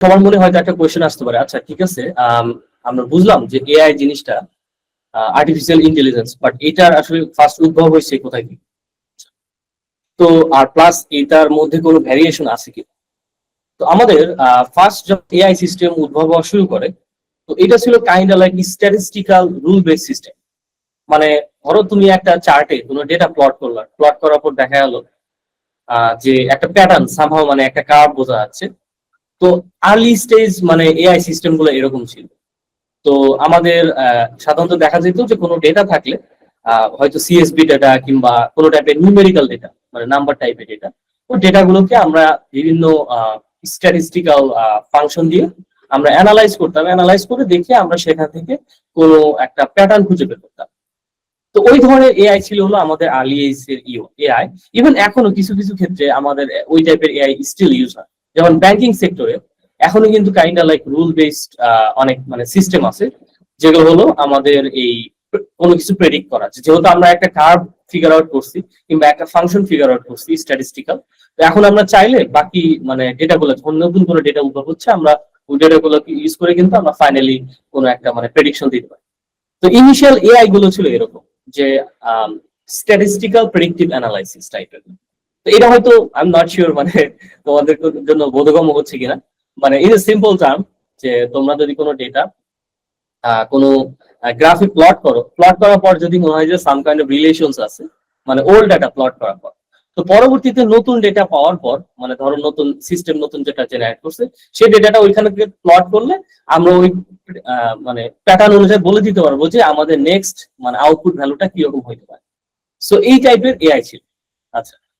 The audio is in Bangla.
সবার মনে হয়তো একটা কোয়েশ্চেন আসতে পারে। আচ্ছা ঠিক আছে আম, আমরা বুঝলাম যে এআই জিনিসটা আর্টিফিশিয়াল ইন্টেলিজেন্স বাট এটার আসলে ফার্স্ট উদ্ভব হয়েছে কোথায় কি তো আর প্লাস এটার মধ্যে কোনো ভ্যারিয়েশন আছে কি? তো আমাদের ফার্স্ট যখন এআই সিস্টেম উদ্ভব হওয়া শুরু করে তো এটা ছিল kind like statistical rule base system মানে ধরো তুমি একটা চার্টে কোনো ডেটা প্লট করলা প্লট করার পর দেখা গেল যে একটা প্যাটার্ন সামহাও মানে একটা কার্ভ বোঝা যাচ্ছে। তো আর্লি স্টেজ মানে এআই সিস্টেমগুলো এরকম ছিল। তো আমাদের সাধারণত দেখা যেত যে কোনো ডেটা থাকলে হয়তো সিএসবি ডেটা কিংবা কোনো টাইপের নিউমেরিক্যাল ডেটা মানে নাম্বার টাইপের ডেটা ওই ডেটাগুলোকে আমরা বিভিন্ন স্ট্যাটিস্টিক্যাল ফাংশন দিয়ে আমরা অ্যানালাইজ করতাম। অ্যানালাইজ করে দেখে আমরা সেখান থেকে কোনো একটা প্যাটার্ন খুঁজে বের করতাম। তো ওই ধরনের এআই ছিল হলো আমাদের আর্লি এর এআই ইভেন এখনও কিছু কিছু ক্ষেত্রে আমাদের, ওই টাইপের এআই স্টিল ইউজ হয়। যেমন ব্যাংকিং সেক্টরে এখনও কিন্তু কাইন্ডা লাইক রুল বেসড অনেক মানে সিস্টেম আছে, যেগুলো হলো আমাদের এই কোনো কিছু প্রেডিক্ট করা। যেহেতু আমরা একটা কার্ভ ফিগার আউট করছি, কিংবা একটা ফাংশন ফিগার আউট করছি স্ট্যাটিস্টিক্যাল তো এখন আমরা চাইলে বাকি মানে ডেটাগুলো যখন নতুন কোনো ডেটা উদ্ভব হচ্ছে, আমরা ওই ডেটাগুলোকে ইউজ করে কিন্তু আমরা ফাইনালি কোনো একটা মানে প্রেডিকশন দিতে পারি। তো ইনিশিয়াল এআই গুলো ছিল এরকম, যে স্ট্যাটিস্টিক্যাল প্রেডিক্টিভ অ্যানালাইসিস টাইপের তো এটা হয়তো আই এম নট শিওর মানে তোমাদের জন্য বোধগম্য হচ্ছে কিনা। মানে ইন এ সিম্পল টার্ম যে তোমরা যদি কোনো ডেটা কোনো গ্রাফিক প্লট করো প্লট করার পর যদি মনে হয় যে সাম কাইন্ড অফ রিলেশনস আছে মানে ওল্ড ডেটা প্লট করার পর। তো পরবর্তীতে নতুন ডেটা পাওয়ার পর মানে ধরো নতুন সিস্টেম নতুন যেটা জেনারেট করছে, সেই ডেটাটা ওইখানে থেকে প্লট করলে আমরা ওই মানে প্যাটার্ন অনুযায়ী বলে দিতে পারব যে আমাদের নেক্সট মানে আউটপুট ভ্যালুটা কীরকম হইতে পারে। সো এই টাইপের এআই ছিল। আচ্ছা।